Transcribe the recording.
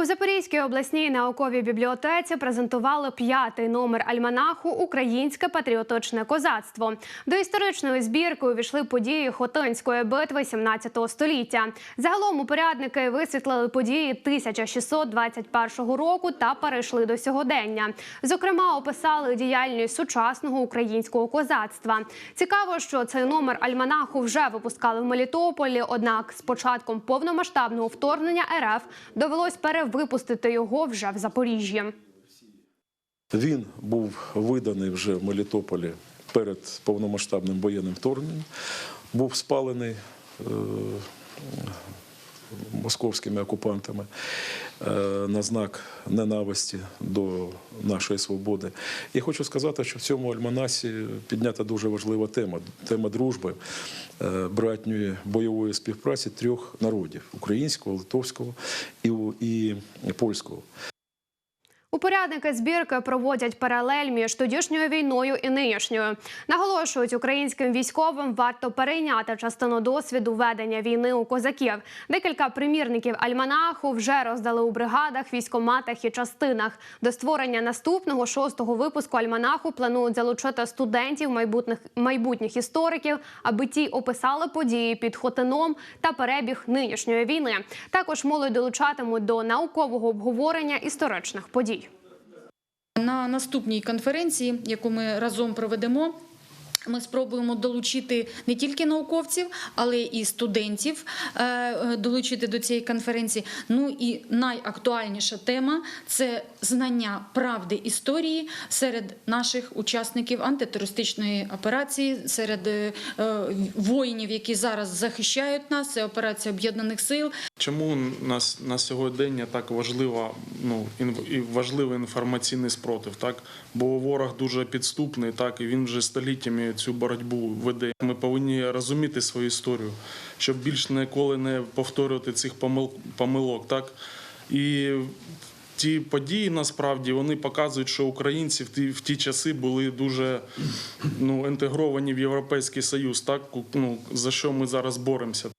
У Запорізькій обласній науковій бібліотеці презентували п'ятий номер альманаху Українське патріотичне козацтво. До історичної збірки увійшли події Хотинської битви 17 століття. Загалом упорядники висвітлили події 1621 року та перейшли до сьогодення. Зокрема, описали діяльність сучасного українського козацтва. Цікаво, що цей номер альманаху вже випускали в Мелітополі. Однак з початком повномасштабного вторгнення РФ довелось перевипустити його вже в Запоріжжі. Він був виданий вже в Мелітополі перед повномасштабним воєнним вторгненням, був спалений е, московськими окупантами е, на знак ненависті до нашої свободи. Я хочу сказати, що в цьому альманасі піднята дуже важлива тема тема дружби, е, братньої бойової співпраці трьох народів українського, литовського і, і польського. Упорядники збірки проводять паралель між тодішньою війною і нинішньою. Наголошують, українським військовим варто перейняти частину досвіду ведення війни у козаків. Декілька примірників альманаху вже роздали у бригадах, військоматах і частинах. До створення наступного шостого випуску альманаху планують залучити студентів, майбутніх майбутніх істориків, аби ті описали події під Хотином та перебіг нинішньої війни. Також молодь долучатимуть до наукового обговорення історичних подій. На наступній конференції, яку ми разом проведемо. Ми спробуємо долучити не тільки науковців, але і студентів е, долучити до цієї конференції. Ну і найактуальніша тема це знання правди історії серед наших учасників антитерористичної операції, серед е, е, воїнів, які зараз захищають нас. Це операція об'єднаних сил. Чому нас на сьогодення так важлива, ну і важливий інформаційний спротив, так бо ворог дуже підступний, так і він вже століттями цю боротьбу веде. Ми повинні розуміти свою історію, щоб більш ніколи не повторювати цих помилок. Так і ті події насправді вони показують, що українці в ті, в ті часи були дуже ну, інтегровані в Європейський Союз, так ну за що ми зараз боремося.